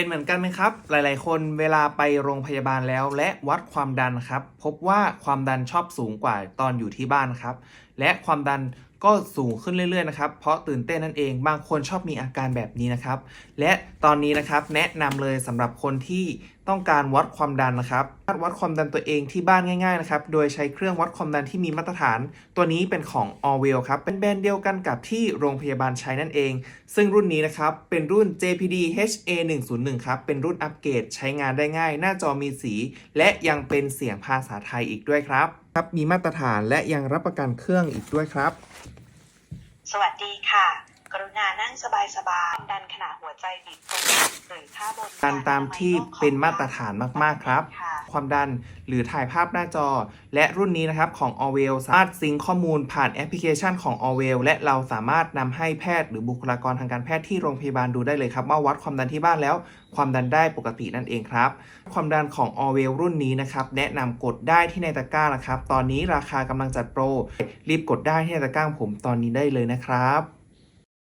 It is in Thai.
เป็นเหมือนกันไหมครับ หลาย ๆ คนเวลาไปโรงพยาบาลแล้ว และวัดความดันครับ พบว่าความดันชอบสูงกว่าตอนอยู่ที่บ้านครับ และความดัน ก็สูงขึ้นเรื่อยๆนะครับเพราะตื่นเต้นนั่นเองบางคนชอบมีอาการแบบนี้นะครับ และตอนนี้นะครับแนะนำเลยสำหรับคนที่ต้องการวัดความดันนะครับวัดความดันตัวเองที่บ้านง่ายๆนะครับโดยใช้เครื่องวัดความดันที่มีมาตรฐาน ตัวนี้เป็นของ a l w e l l ครับเป็นแบรนด์เดียวกันกับที่โรงพยาบาลใช้นั่นเอง ซึ่งรุ่นนี้นะครับเป็นรุ่น JPD HA 1 0 1ครับเป็นรุ่นอัปเกรดใช้งานได้ง่าย หน้าจอมีสี และยังเป็นเสียงภาษาไทยอีกด้วยครับครับมีมาตรฐานและยังรับประกันเครื่องอีกด้วยครับ สวัสดีค่ะ กรุณานั่งสบายๆดันขนาดหัวใจบีบตรงหรือค่าบนการตามที่เป็นมาตรฐานมากๆครับ ความดัน หรือถ่ายภาพหน้าจอ และรุ่นนี้นะครับของ a l w e l l สามารถซิงข้อมูลผ่านแอปพลิเคชันของ a l w e l l และเราสามารถนำให้แพทย์หรือบุคลากรทางการแพทย์ที่โรงพยาบาลดูได้เลยครับว่าวัดความดันที่บ้านแล้ว ความดันได้ปกตินั่นเองครับ ความดันของ a l w e l l รุ่นนี้นะครับแนะนำกดได้ที่ในตะกร้านะครับตอนนี้ราคากำลังจัดโปรรีบกดได้ที่ในตะกร้าผมตอนนี้ได้เลยนะครับ